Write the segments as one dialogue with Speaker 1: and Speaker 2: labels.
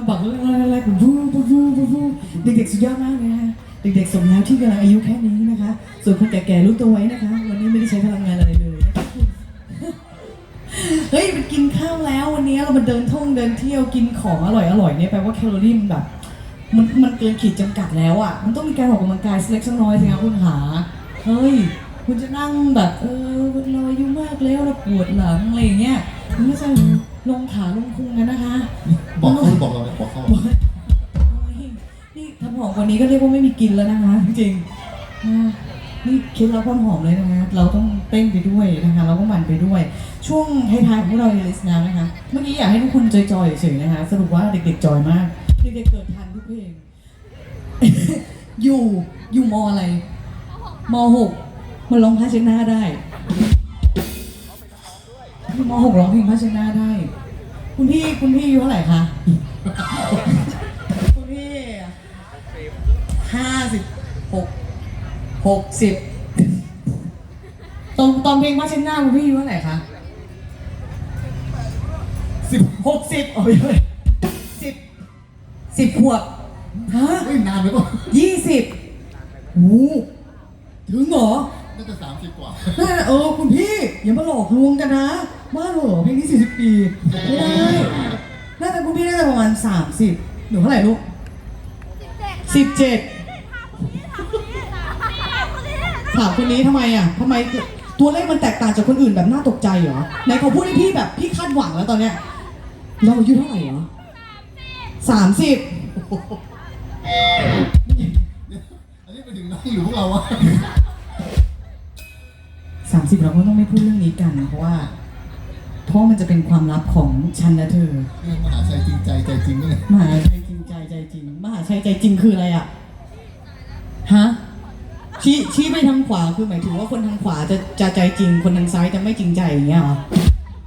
Speaker 1: ำบอกเรื่องอะไรๆวูวูวูวูวูเด็กๆสุดยอดมากเลยนะคะเด็กๆสมแล้วที่กำลังอายุแค่นี้นะคะ ส่วนคนแก่ๆรู้ตัวไว้นะคะ วันนี้ไม่ได้ใช้พลังงานอะไรเลยนะคะเฮ้ยมันกินข้าวแล้ววันนี้เรามาเดินท่องเดินเที่ยวกินของอร่อยอร่อยๆเนี่ยแปลว่าแคลอรี่มันแบบมันมันเกินขีดจำกัดแล้วอะ มันต้องมีการออกกำลังกายสเล็กสักน้อยสิครับคุณหา เฮ้ย คุณจะนั่งแบบ เออเราอายุมากแล้วเราปวดหลังอะไรอย่างเงี้ยไม่ใช่ ลงขาลงพุงกันนะคะ
Speaker 2: บอกเขาบอกเราเลยบอกเขา
Speaker 1: โอ้ยนี่ทำหอมกว่านี้ก็เรียกว่าไม่มีกินแล้วนะคะจริงๆอ่านี่เคล็ดลับความหอมเลยนะคะเราต้องเต้นไปด้วยนะคะ เราก็หมั่นไปด้วย ช่วงท้ายๆของพวกเราในลิสต์น้ำนะคะ เมื่อกี้อยากให้ทุกคนจอยๆเฉยๆนะคะ สรุปว่าเด็กๆจอยมากเด็กๆเกิดทันทุกเพลงอยู่อยู่มอะไรมหกมันร้องพาเชดหน้าได้ อยู่มหกร้องเพลงพาเชดหน้าได้ คุณพี่คุณพี่อายุเท่าไหร่คะ คุณพี่ห้าสิบหกหกสิบตอนตอนเพลงพาเชดหน้าคุณพี่อายุเท่าไหร่คะ
Speaker 2: สิบ
Speaker 1: หกสิบเอาไปเลยสิบสิบขวบฮะ
Speaker 2: เฮ้ยนานไปป่ะ
Speaker 1: ยี่สิบโอ้ถึงเหรอ
Speaker 2: น่าจะสามสิบกว่า
Speaker 1: น่า เออคุณพี่ อย่ามาหลอกลวงกันนะ ว่าเหรอเพลงนี้สี่สิบปีไม่ได้ น่าจะคุณพี่น่าจะประมาณสามสิบหนูเท่าไหร่ลูกสิบเจ็ดถามคนนี้ทำไมอะทำไมตัวเลขมันแตกต่างจากคนอื่นแบบน่าตกใจเหรอไหนเขาพูดให้พี่แบบพี่คาดหวังแล้วตอนเนี้ยเราอายุเท่าไหร่เหรอสามสิบ
Speaker 2: อันนี้ไปถึงนั่งอยู่พวกเราวะ
Speaker 1: สามสิบเราก็ต้องไม่พูดเรื่องนี้กัน เพราะว่าเพ ราะมันจะเป็นความลับของฉันและเธอ
Speaker 2: นี่มหาชัยจริงใจใจจริงเนี่ย
Speaker 1: มหาชัยจริงใจใจจริง มหาชัยใจจริงคืออะไรอะ ฮะ ชี้ชี้ไปทางขวาคือหมายถึงว่าคนทางขวาจะจะใจจริง คนทางซ้ายจะไม่จริงใจอย่างเงี้ยเหรอ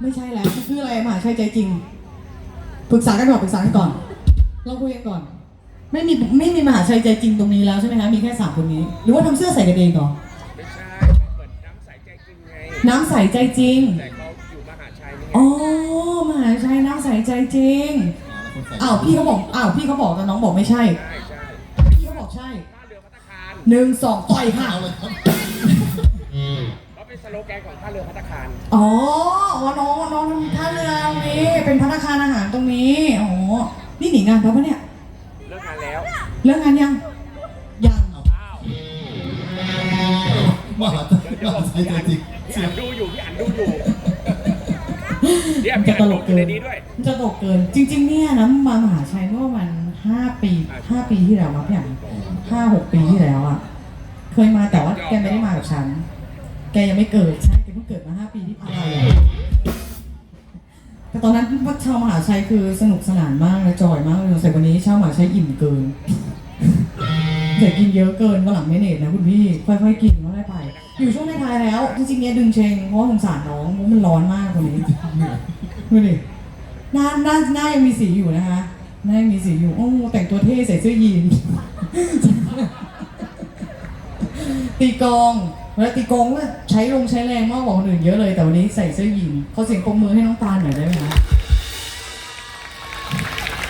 Speaker 1: ไม่ใช่แล้วมันคืออะไรมหาชัยใจจริง ปรึกษากันก่อนปรึกษากันก่อน เราคุยกันก่อน ไม่มีไม่มีมหาชัยใจจริงตรงนี้แล้วใช่ไหมคะ มีแค่สามคนนี้ หรือว่าทำเสื้อใส่กันเองเหรอ
Speaker 3: ไม่ใช่เหมือนน้ำใสใจจริงไง
Speaker 1: น้ำใสใจจริง
Speaker 3: แต่เอ๋
Speaker 1: อมหาชัยน้ำใสใจจริง
Speaker 2: คนใส่
Speaker 1: อ้าวพี่เขาบอก อ้าวพี่เขาบอกแต่น้องบอกไม่ใช่
Speaker 3: ใช่ใช่
Speaker 1: พี่เขาบอกใช่
Speaker 3: ท่าเรือพัตตาคาร
Speaker 1: หนึ่งสองต่อยค่ะ
Speaker 2: เอาเลยครับ
Speaker 3: เขาเป็นสโลแกนของท่าเรือพัตตาคาร
Speaker 1: อ๋ออ๋อน้องน้องท่าเรือตรงนี้ เป็นพัฒนาคารอาหารตรงนี้ อ๋อ นี่หนีงานแล้วปะเนี่ย
Speaker 3: เลิกงานแล้ว
Speaker 1: เลิกงานยัง ยัง
Speaker 3: อ้าว
Speaker 2: มหาชัยมหาชัยใจจริง
Speaker 3: พี่อันดูอยู่พี่อันดูอยู่ เนี่ยพี่อันดูอยู่ในนี้ด้วย
Speaker 1: มันจะตกเกิน จริง ๆ เนี่ยนะมามหาชัยเมื่อประมาณห้าปีห้าปีที่แล้วนะพี่อะห้าหกปีที่แล้วอะ เคยมาแต่ว่าแกไม่ได้มากับฉัน แกยังไม่เกิดใช่แกเพิ่งเกิดมาห้าปีที่อะไรอะแต่ตอนนั้นว่าชาวมหาชัยคือสนุกสนานมากและจอยมากเลยสงสัยวันนี้ชาวมหาชัยอิ่มเกินแต่กินเยอะเกินวันหลังไม่เนตนะคุณพี่ ค่อยๆกินค่อยๆไป อยู่ช่วงท้ายๆแล้ว จริงๆเนี่ยดึงเชงเพราะว่าสงสารน้องเพราะมันร้อนมากตรงนี้ดูดิหน้าหน้าหน้ายังมีสีอยู่นะคะหน้ายังมีสีอยู่โอ้แต่งตัวเท่ใส่เสื้อยีนตีกองเวลาตีกองก็ใช้ลงใช้แรงมากกว่าคนอื่นเยอะเลย แต่วันนี้ใส่เสื้อยีนเขาเสียงปรบมือให้น้องตาลหน่อยได้ไหมคะ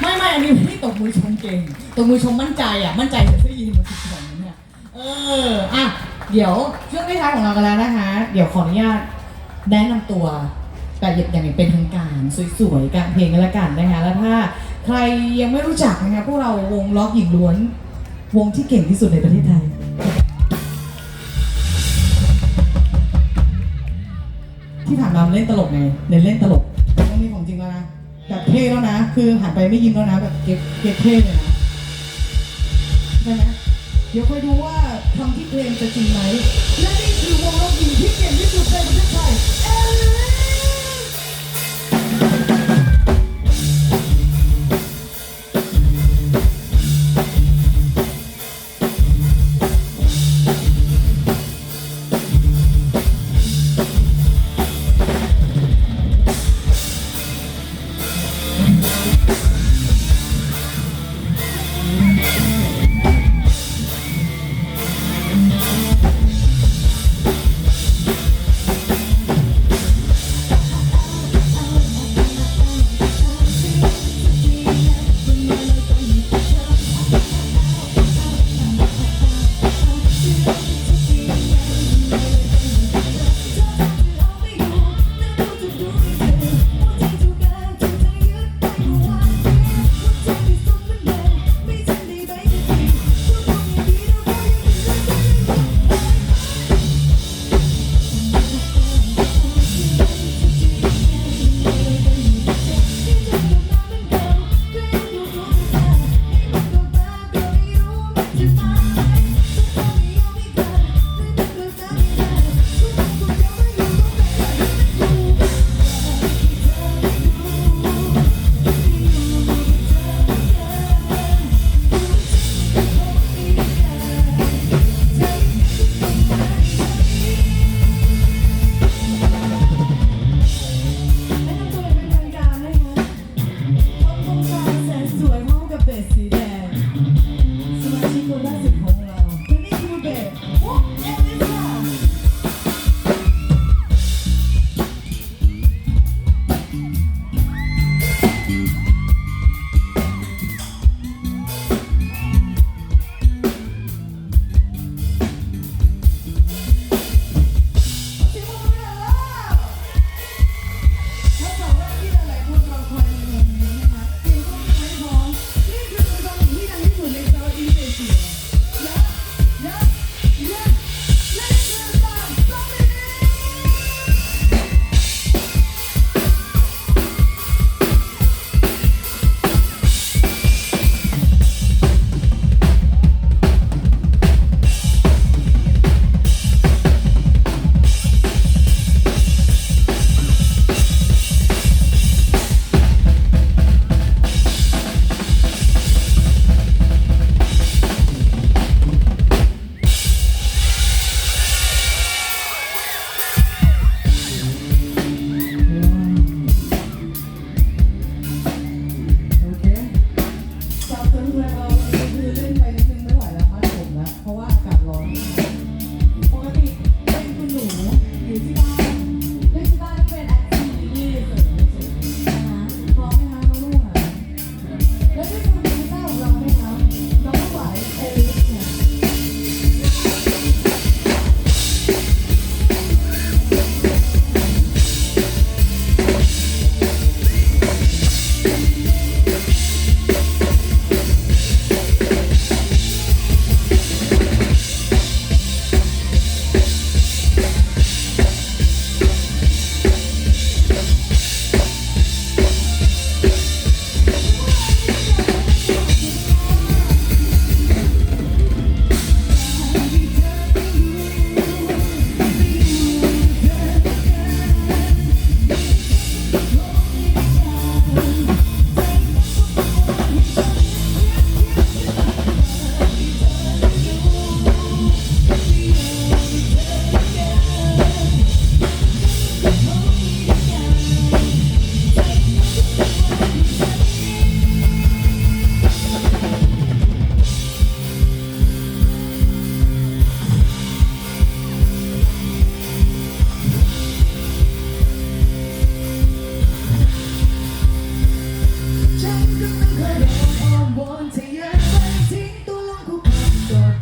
Speaker 1: ไม่ไม่อันนี้ไม่ตบมือชมเก่งตบมือชมมั่นใจอะ มั่นใจใส่เสื้อยีนมาติดกลองเนี่ยเอออะ เดี๋ยวช่วงท้ายของเรากันแล้วนะคะ เดี๋ยวขออนุญาตแนะนำตัวแบบอย่างเป็นทางการสวยๆกันเพลงกันละกันนะคะ แล้วถ้าใครยังไม่รู้จักนะคะพวกเราวงล็อกหญิงล้วน วงที่เก่งที่สุดในประเทศไทย ที่ผ่านมาเล่นตลกไงเน้นเล่นตลกต้องมีของจริงแล้วนะแบบเท่แล้วนะ คือหันไปไม่ยิ้มแล้วนะแบบเก็บเก็บเท่เลยนะใช่ไหมเดี๋ยวคอยดูว่า คำที่เพลงจะจริงไหมและนี่คือวงล็อกหญิงที่เก่งที่สุดในประเทศไทย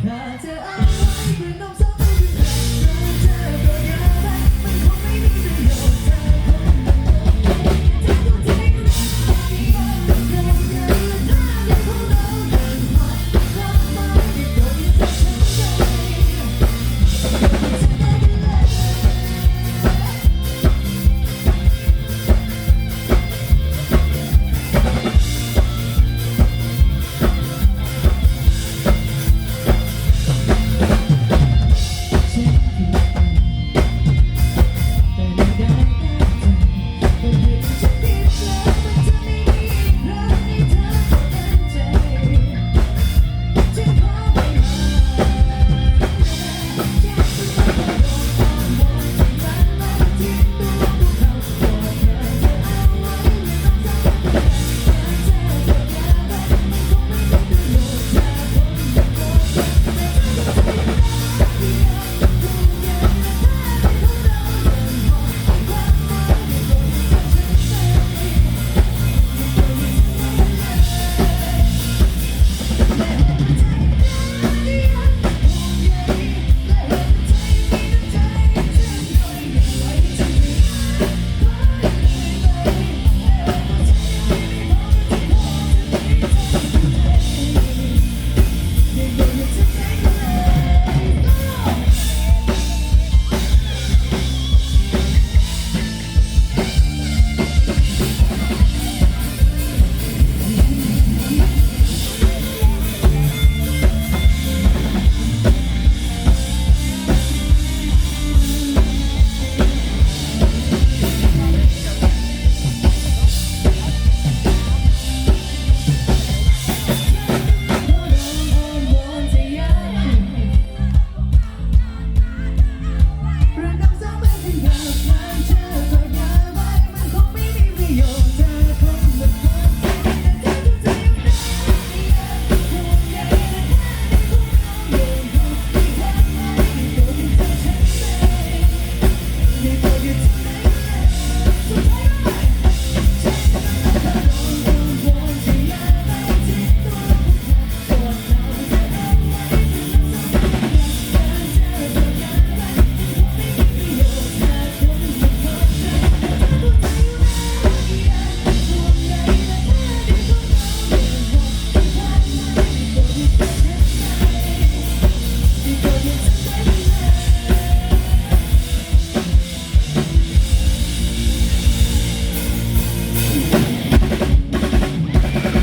Speaker 1: not Cut to